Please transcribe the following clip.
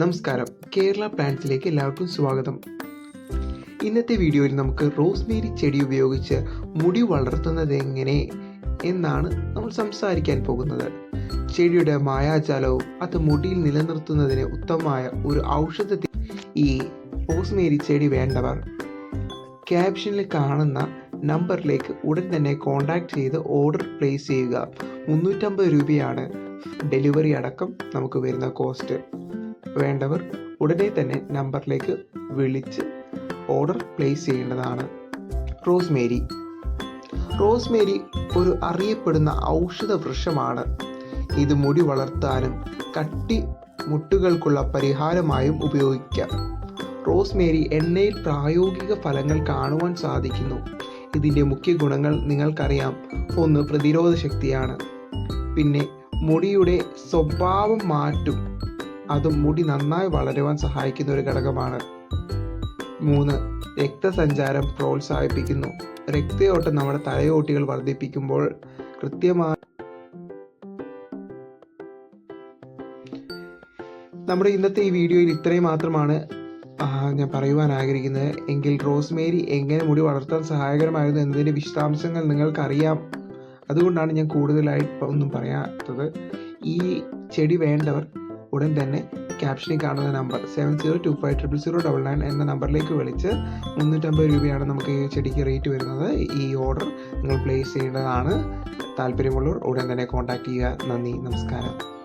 നമസ്കാരം. കേരള പ്ലാന്റ്സിലേക്ക് എല്ലാവർക്കും സ്വാഗതം. ഇന്നത്തെ വീഡിയോയിൽ നമുക്ക് റോസ്മേരി ചെടി ഉപയോഗിച്ച് മുടി വളർത്തുന്നത് എങ്ങനെ എന്നാണ് നമ്മൾ സംസാരിക്കാൻ പോകുന്നത്. ചെടിയുടെ മായാജാലവും അത് മുടിയിൽ നിലനിർത്തുന്നതിന് ഉത്തമമായ ഒരു ഔഷധത്തിൽ ഈ റോസ്മേരി ചെടി വേണ്ടവർ ക്യാപ്ഷനിൽ കാണുന്ന നമ്പറിലേക്ക് ഉടൻ തന്നെ കോൺടാക്ട് ചെയ്ത് ഓർഡർ പ്ലേസ് ചെയ്യുക. മുന്നൂറ്റമ്പത് രൂപയാണ് ഡെലിവറി അടക്കം നമുക്ക് വരുന്ന കോസ്റ്റ്. വേണ്ടവർ ഉടനെ തന്നെ നമ്പറിലേക്ക് വിളിച്ച് ഓർഡർ പ്ലേസ് ചെയ്യേണ്ടതാണ്. റോസ്മേരി. റോസ്മേരി ഒരു അറിയപ്പെടുന്ന ഔഷധ വൃക്ഷമാണ്. ഇത് മുടി വളർത്താനും കട്ടി മുട്ടുകൾക്കുള്ള പരിഹാരമായും ഉപയോഗിക്കാം. റോസ്മേരി എണ്ണയിൽ പ്രായോഗിക ഫലങ്ങൾ കാണുവാൻ സാധിക്കുന്നു. ഇതിന്റെ മുഖ്യ ഗുണങ്ങൾ നിങ്ങൾക്കറിയാം. ഒന്ന് പ്രതിരോധ ശക്തിയാണ്. പിന്നെ മുടിയുടെ സ്വഭാവം മാറ്റും. അതും മുടി നന്നായി വളരുവാൻ സഹായിക്കുന്ന ഒരു ഘടകമാണ്. മൂന്ന് രക്തസഞ്ചാരം പ്രോത്സാഹിപ്പിക്കുന്നു. രക്തയോട്ടം നമ്മുടെ തലയോട്ടികൾ വർദ്ധിപ്പിക്കുമ്പോൾ കൃത്യമായ നമ്മുടെ ഇന്നത്തെ ഈ വീഡിയോയിൽ ഇത്രയും മാത്രമാണ് ഞാൻ പറയുവാൻ ആഗ്രഹിക്കുന്നത്. എങ്കിൽ റോസ്മേരി എങ്ങനെ മുടി വളർത്താൻ സഹായകരമായിരുന്നു എന്നതിന്റെ വിശദാംശങ്ങൾ നിങ്ങൾക്കറിയാം. അതുകൊണ്ടാണ് ഞാൻ കൂടുതലായി ഒന്നും പറയാത്തത്. ഈ ചെടി വേണ്ടവർ ഉടൻ തന്നെ ക്യാപ്ഷനിൽ കാണുന്ന number seven zero two five triple zero double nine എന്ന നമ്പറിലേക്ക് വിളിച്ച് മുന്നൂറ്റമ്പത് രൂപയാണ് നമുക്ക് ഈ ചെടിക്ക് റേറ്റ് വരുന്നത്. ഈ ഓർഡർ നിങ്ങൾ പ്ലേസ് ചെയ്യേണ്ടതാണ്. താല്പര്യമുള്ളവർ ഉടൻ തന്നെ കോൺടാക്റ്റ് ചെയ്യുക. നന്ദി നമസ്കാരം.